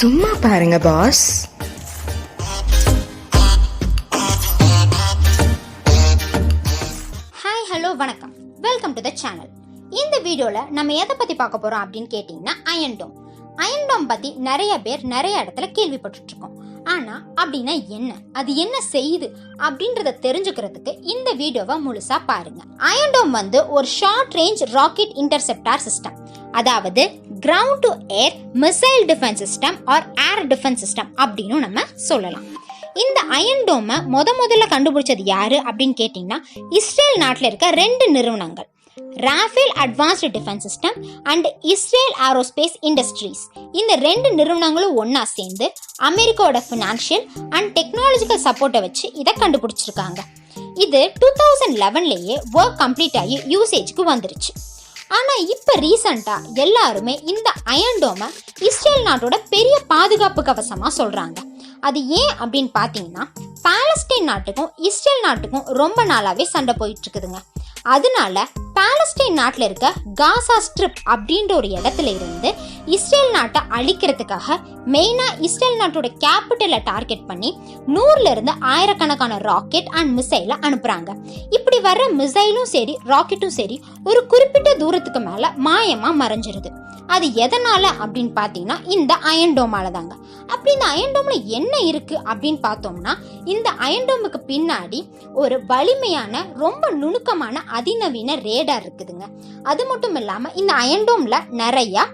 சும்மா பாருங்க boss hi hello வணக்கம். வெல்கம் டு த சேனல் இந்த வீடியோவில் நம்ம எதை பற்றி பார்க்க போகிறோம் அப்படின்னு கேட்டிங்கன்னா அயன்டோம் டோம் அயன் பற்றி நிறைய பேர் நிறைய இடத்துல கேள்விப்பட்டுட்டு இருக்கோம் ஆனால் அப்படின்னா என்ன? அது என்ன செய்யுது? அப்படின்றத தெரிஞ்சுக்கிறதுக்கு இந்த வீடியோவை முழுசாக பாருங்க. அயன்டோம் வந்து ஒரு short range rocket interceptor system அதாவது ground to air missile defence system or air defence system அப்படின்னு நம்ம சொல்லலாம். இந்த அயன் டோமை முத முதல்ல கண்டுபிடிச்சது யாரு அப்படின்னு கேட்டிங்கன்னா இஸ்ரேல் நாட்டில் இருக்க ரெண்டு நிறுவனங்கள். Rafael advanced defence system and Israel aerospace industries இந்த ரெண்டு நிறுவனங்களும் ஒன்றா சேர்ந்து அமெரிக்காவோட ஃபினான்ஷியல் அண்ட் டெக்னாலஜிக்கல் சப்போர்ட்டை வச்சு இதை கண்டுபிடிச்சிருக்காங்க. இது டூ தௌசண்ட் லெவன்லேயே ஒர்க் கம்ப்ளீட் ஆகி யூசேஜ்க்கு வந்துருச்சு. ஆனால் இப்போ ரீசண்டாக எல்லாருமே இந்த அயன் டோமை இஸ்ரேல் நாட்டோட பெரிய பாதுகாப்பு கவசமாக சொல்கிறாங்க அது ஏன் அப்படின்னு பார்த்தீங்கன்னா பாலஸ்டைன் நாட்டுக்கும் இஸ்ரேல் நாட்டுக்கும் ரொம்ப நாளாகவே சண்டை போயிட்டு இருக்குதுங்க. அதனால பாலஸ்டைன் நாட்டில் இருக்க காசா ஸ்ட்ரிப் அப்படின்ற ஒரு இடத்துல இருந்து இஸ்ரேல் நாட்டை அழிக்கிறதுக்காக மெயினாக இஸ்ரேல் நாட்டோட கேபிட்டலை டார்கெட் பண்ணி நூறுலேருந்து ஆயிரக்கணக்கான ராக்கெட் அண்ட் மிசைலை அனுப்புகிறாங்க இப்படி வர்ற மிசைலும் சரி ராக்கெட்டும் சரி ஒரு குறிப்பிட்ட தூரத்துக்கு மேலே மாயமாக மறைஞ்சிருது. அது எதனால் அப்படின்னு பார்த்தீங்கன்னா இந்த அயன்டோமால தாங்க அப்படி இந்த அயன் என்ன இருக்கு அப்படின்னு பார்த்தோம்னா இந்த அயன்டோமுக்கு பின்னாடி ஒரு வலிமையான ரொம்ப நுணுக்கமான அதிநவீன ரேடார் இருக்குதுங்க. அது மட்டும் இல்லாமல் இந்த அயன் நிறையா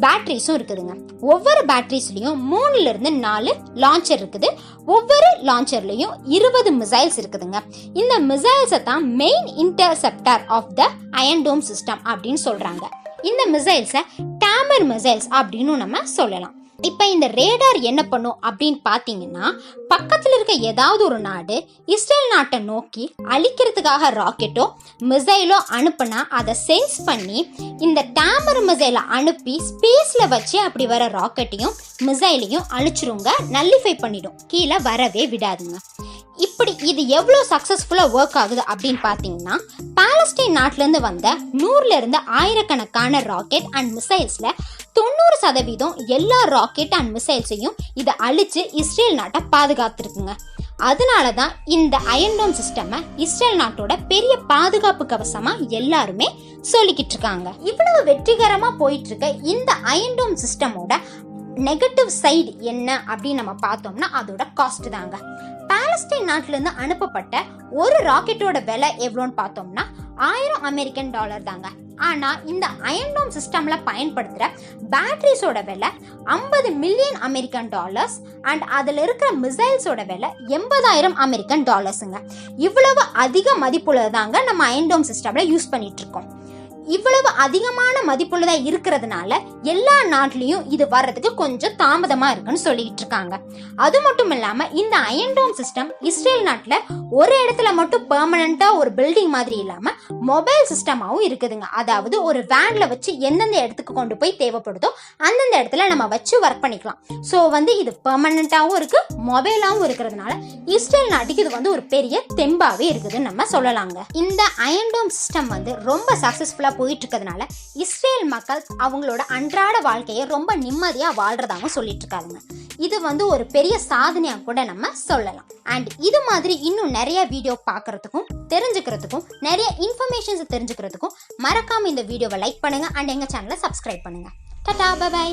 பேட்ரிஸும் இருக்குதுங்க. ஒவ்வொரு பேட்ரிஸ்லேயும் மூணுலேருந்து நாலு லான்ச்சர் இருக்குது. ஒவ்வொரு லான்ச்சர்லயும் இருபது மிசைல்ஸ் இருக்குதுங்க. இந்த மிசைல்ஸை தான் main interceptor of the Iron Dome system அப்படின்னு சொல்கிறாங்க இந்த மிசைல்ஸை டேமர் மிசைல்ஸ் அப்படின்னு நம்ம சொல்லலாம். இப்போ இந்த ரேடார் என்ன பண்ணும் அப்படின்னு பார்த்தீங்கன்னா பக்கத்தில் இருக்க ஏதாவது ஒரு நாடு இஸ்ரேல் நாட்டை நோக்கி அழிக்கிறதுக்காக ராக்கெட்டோ மிசைலோ அனுப்புனா அதை சென்ஸ் பண்ணி இந்த டேமர் மிசைலை அனுப்பி ஸ்பேஸில் வச்சு அப்படி வர ராக்கெட்டையும் மிசைலையும் அழிச்சிருங்க நல்லிஃபை பண்ணிடும். கீழே வரவே விடாதுங்க. இப்படி இது எவ்வளோ சக்ஸஸ்ஃபுல்லாக ஒர்க் ஆகுது அப்படின்னு பார்த்தீங்கன்னா பாலஸ்டைன் நாட்டிலேருந்து வந்த நூறுலேருந்து ஆயிரக்கணக்கான ராக்கெட் அண்ட் மிசைல்ஸில் தொண்ணூறு சதவீதம் எல்லா ராக்கெட் அண்ட் மிசைல்ஸையும் இதை அழித்து இஸ்ரேல் நாட்டை பாதுகாத்துருக்குங்க. அதனால தான் இந்த அயன்டோம் சிஸ்டமை இஸ்ரேல் நாட்டோட பெரிய பாதுகாப்பு கவசமாக எல்லாருமே சொல்லிக்கிட்டு இருக்காங்க. இவ்வளவு வெற்றிகரமாக போயிட்டு இருக்க இந்த அயன்டோம் சிஸ்டமோட நெகட்டிவ் சைடு என்ன அப்படின்னு நம்ம பார்த்தோம்னா அதோட காஸ்ட் தாங்க. பாலஸ்டைன் நாட்டிலேருந்து அனுப்பப்பட்ட ஒரு ராக்கெட்டோட விலை எவ்வளோன்னு பார்த்தோம்னா ஆயிரம் அமெரிக்கன் டாலர் தாங்க. ஆனால் இந்த அயன்டோம் சிஸ்டமில் பயன்படுத்துகிற பேட்ரிஸோட விலை ஐம்பது மில்லியன் அமெரிக்கன் டாலர்ஸ் அண்ட் அதில் இருக்கிற மிசைல்ஸோட விலை எண்பதாயிரம் அமெரிக்கன் டாலர்ஸுங்க இவ்வளவு அதிக மதிப்புள்ளதாங்க நம்ம அயன்டோம் சிஸ்டமில் யூஸ் பண்ணிகிட்ருக்கோம் இருக்கோம். இவ்வளவு அதிகமான மதிப்புள்ளதா இருக்கிறதுனால எல்லா நாட்டிலையும் இது வர்றதுக்கு கொஞ்சம் தாமதமா இருக்குன்னு சொல்லிட்டு இருக்காங்க. அது மட்டும் இல்லாம இந்த அயன்டோம் சிஸ்டம் இஸ்ரேல் நாட்டுல ஒரு இடத்துல மட்டும் பெர்மனண்டா ஒரு பில்டிங் மாதிரி இல்லாம மொபைல் சிஸ்டமாவும் இருக்குதுங்க. அதாவது ஒரு வேன்ல வச்சு எந்தெந்த இடத்துக்கு கொண்டு போய் தேவைப்படுதோ அந்தந்த இடத்துல நம்ம வச்சு ஒர்க் பண்ணிக்கலாம். ஸோ வந்து இது பெர்மனண்டாவும் இருக்கு மொபைலாவும் இருக்கிறதுனால இஸ்ரேல் நாட்டுக்கு இது வந்து ஒரு பெரிய தெம்பாவே இருக்குதுன்னு நம்ம சொல்லலாங்க. இந்த அயன்டோம் சிஸ்டம் வந்து ரொம்ப சக்சஸ்ஃபுல்லா போயிட்டு இருக்கிறதுனால இஸ்ரேல் மக்கள் அவங்களோட அன்றாட வாழ்க்கையை ரொம்ப நிம்மதியாக வாழ்கிறதாகவும் சொல்லிட்டு இருக்காங்க இது வந்து ஒரு பெரிய சாதனையாக கூட நம்ம சொல்லலாம். அண்ட் இது மாதிரி இன்னும் நிறைய வீடியோ பார்க்கறதுக்கும் தெரிஞ்சுக்கிறதுக்கும் நிறைய இன்ஃபர்மேஷன்ஸ் தெரிஞ்சுக்கிறதுக்கும் மறக்காமல் இந்த வீடியோவை லைக் பண்ணுங்கள் அண்ட் எங்கள் சேனலை சப்ஸ்கிரைப் பண்ணுங்க. Ta-ta by